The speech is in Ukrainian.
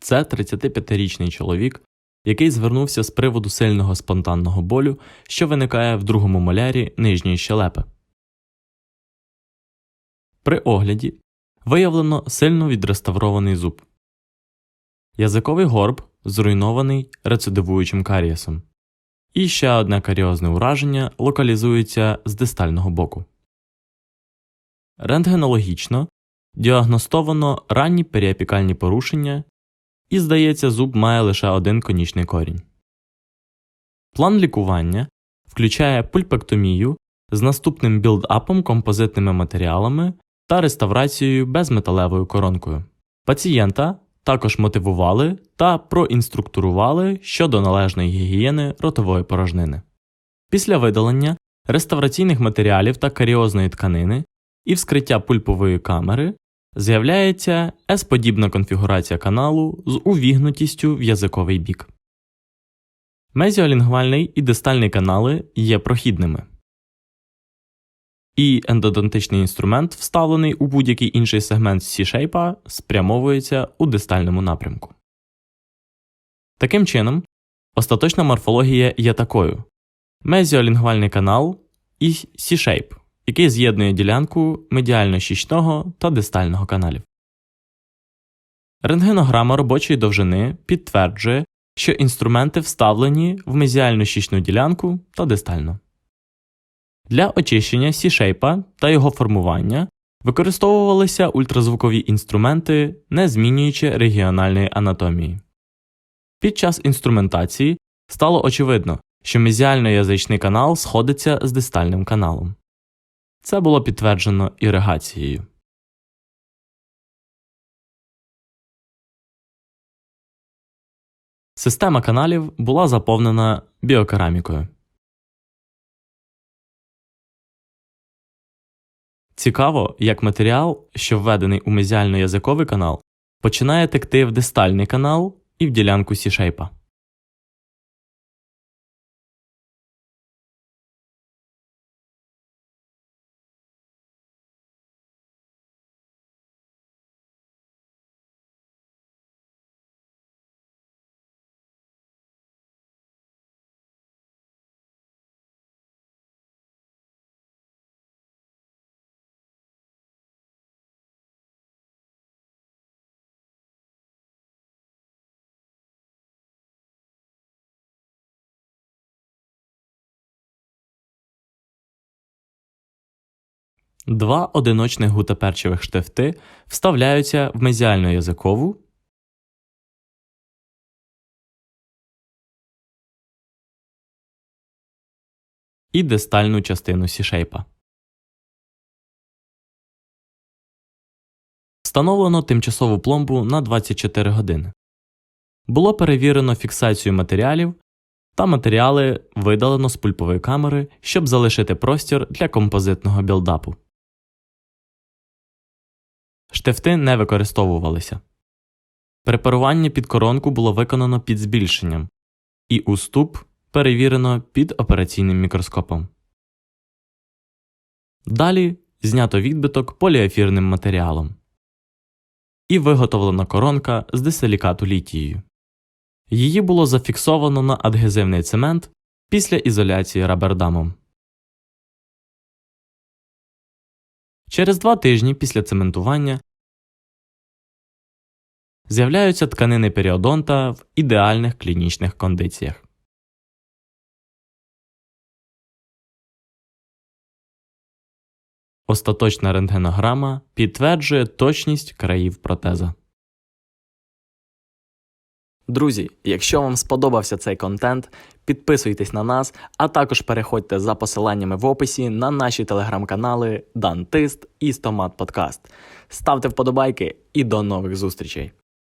Це 35-річний чоловік, який звернувся з приводу сильного спонтанного болю, що виникає в другому молярі нижньої щелепи. При огляді виявлено сильно відреставрований зуб. Язиковий горб зруйнований рецидивуючим карієсом. І ще одне каріозне ураження локалізується з дистального боку. Рентгенологічно діагностовано ранні періапікальні порушення, і, здається, зуб має лише один конічний корінь. План лікування включає пульпектомію з наступним білдапом композитними матеріалами та реставрацією безметалевою коронкою. Пацієнта також мотивували та проінструктурували щодо належної гігієни ротової порожнини. Після видалення реставраційних матеріалів та каріозної тканини і вскриття пульпової камери з'являється S-подібна конфігурація каналу з увігнутістю в язиковий бік. Мезіолінгвальний і дистальний канали є прохідними. І ендодонтичний інструмент, вставлений у будь-який інший сегмент C-шейпа, спрямовується у дистальному напрямку. Таким чином, остаточна морфологія є такою: мезіолінгвальний канал і C-shape, який з'єднує ділянку медіально-щічного та дистального каналів. Рентгенограма робочої довжини підтверджує, що інструменти вставлені в мезіально-щічну ділянку та дистально. Для очищення C-шейпа та його формування використовувалися ультразвукові інструменти, не змінюючи регіональної анатомії. Під час інструментації стало очевидно, що мезіально-язичний канал сходиться з дистальним каналом. Це було підтверджено іригацією. Система каналів була заповнена біокерамікою. Цікаво, як матеріал, що введений у мезіально-язиковий канал, починає текти в дистальний канал і в ділянку сішейпа. Два одиночних гутаперчевих штифти вставляються в мезіально-язикову і дистальну частину сішейпа. Встановлено тимчасову пломбу на 24 години. Було перевірено фіксацію матеріалів та матеріали видалено з пульпової камери, щоб залишити простір для композитного білдапу. Штифти не використовувалися. Препарування під коронку було виконано під збільшенням, і уступ перевірено під операційним мікроскопом. Далі знято відбиток поліефірним матеріалом. І виготовлена коронка з дисилікату літією. Її було зафіксовано на адгезивний цемент після ізоляції рабердамом. Через два тижні після цементування з'являються тканини періодонта в ідеальних клінічних кондиціях. Остаточна рентгенограма підтверджує точність країв протеза. Друзі, якщо вам сподобався цей контент, підписуйтесь на нас, а також переходьте за посиланнями в описі на наші телеграм-канали Дантист і Стомат Подкаст. Ставте вподобайки і до нових зустрічей!